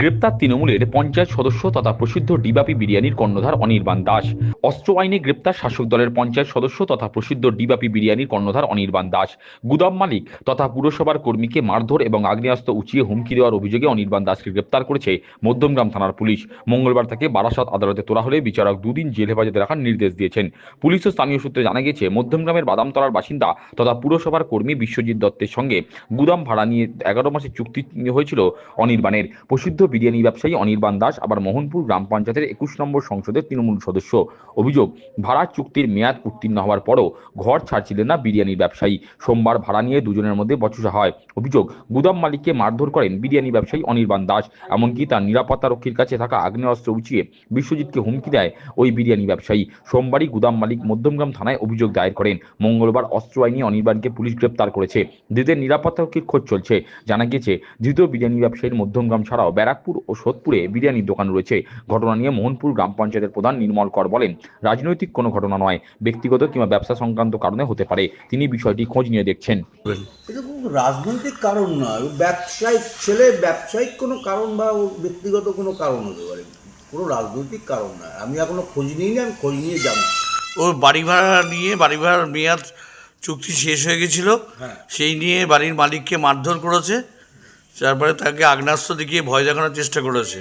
গ্রেপ্তার তৃণমূলের পঞ্চায়েত সদস্য তথা প্রসিদ্ধ ডিবাপি বিরিয়ানির কর্ণধার অনির্বাণ দাস। অস্ত্র আইনে গ্রেপ্তার শাসক দলের পঞ্চায়েত সদস্য তথা প্রসিদ্ধ ডিবাপি বিরিয়ানির কর্ণধার অনির্বাণ দাস। গুদাম মালিক তথা পুরসভার কর্মীকে মারধর এবং আগ্নেয়াস্ত্র উঁচিয়ে হুমকি দেওয়ার অভিযোগে অনির্বাণ দাসকে গ্রেপ্তার করেছে মধ্যমগ্রাম থানার পুলিশ। মঙ্গলবার তাকে বারাসাত আদালতে তোলা হলে বিচারক দুদিন জেল হেফাজতে রাখার নির্দেশ দিয়েছেন। পুলিশ ও স্থানীয় সূত্রে জানা গেছে, মধ্যমগ্রামের বাদামতলার বাসিন্দা তথা পুরসভার কর্মী বিশ্বজিৎ দত্তের সঙ্গে গুদাম ভাড়া নিয়ে এগারো মাসের চুক্তি হয়েছিল অনির্বাণের। প্রসিদ্ধ বিরিয়ানি ব্যবসায়ী অনির্বাণ দাস, আবার মোহনপুর গ্রাম পঞ্চায়েতের একুশ নম্বর সংসদের তৃণমূল সদস্য। অভিযোগ, ভাড়া চুক্তির মেয়াদ উত্তীর্ণ হওয়ার পরও ঘর ছাড়ছিলেন না বিরিয়ানির ব্যবসায়ী। সোমবার ভাড়া নিয়ে দুজনের মধ্যে বচসা হয়। অভিযোগ, গুদাম মালিককে মারধর করেন বিরিয়ানি ব্যবসায়ী অনির্বাণ দাস, এমনকি তার নিরাপত্তা রক্ষীর কাছে থাকা আগ্নেয়াস্ত্র উঁচিয়ে বিশ্বজিৎকে হুমকি দেয় ওই বিরিয়ানি ব্যবসায়ী। সোমবারই গুদাম মালিক মধ্যমগ্রাম থানায় অভিযোগ দায়ের করেন। মঙ্গলবার অস্ত্র আইনে অনির্বাণকে পুলিশ গ্রেপ্তার করেছে। ধৃতের নিরাপত্তা রক্ষীর খোঁজ চলছে। জানা গেছে ধৃত বিরিয়ানি ব্যবসায়ীর মধ্যমগ্রাম ছাড়াও ব্যারাকপুর ও সোদপুরে বিরিয়ানির দোকান রয়েছে। ঘটনা নিয়ে মোহনপুর গ্রাম পঞ্চায়েতের প্রধান নির্মল কর বলেন রাজনৈতিক কোনো ঘটনা নয় ব্যক্তিগত কিংবা ব্যবসা সংক্রান্ত কারণে হতে পারে। তিনি বিষয়টি খোঁজ নিয়ে দেখছেন। রাজনৈতিক কারণ নয় ব্যবসায়িক ছেলে ব্যবসায়িক কোনো কারণ বা ওর ব্যক্তিগত কোনো কারণ হতে পারে। কোনো রাজনৈতিক কারণ নয় আমি এখনও খোঁজ নিইনি আমি খোঁজ নিয়ে জানি। ওর বাড়ি ভাড়া নিয়ে বাড়ি ভাড়ার মেয়াদ চুক্তি শেষ হয়ে গেছিল। হ্যাঁ। সেই নিয়ে বাড়ির মালিককে মারধর করেছে। তারপরে তাকে আগ্নেয়াস্ত্র দেখিয়ে ভয় দেখানোর চেষ্টা করেছে।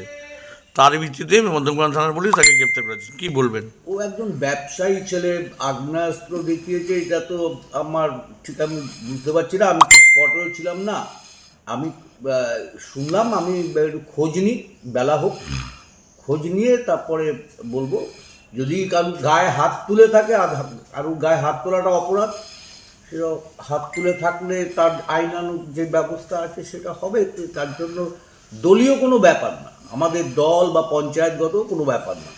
তার ভিত্তিতে মধ্যমগ্রাম থানার পুলিশ তাকে গ্রেপ্তার করেছে। কি বলবেন? ও একজন ব্যবসায়ী ছেলে, আগ্নেয়াস্ত্র দেখিয়েছে, এটা তো আমার ঠিক আমি বুঝতে পারছি না, আমি স্পটেও ছিলাম না। আমি শুনলাম, আমি একটু খোঁজ নিই, বেলা হোক, খোঁজ নিয়ে তারপরে বলব। যদি কারও গায়ে হাত তুলে থাকে, আর গায়ে হাত তোলাটা অপরাধ হাত তুলে থাকলে তার আইনানুক যে ব্যবস্থা আছে সেটা হবে তার জন্য দলীয় কোনো ব্যাপার না। আমাদের দল বা পঞ্চায়েতগত কোনো ব্যাপার না।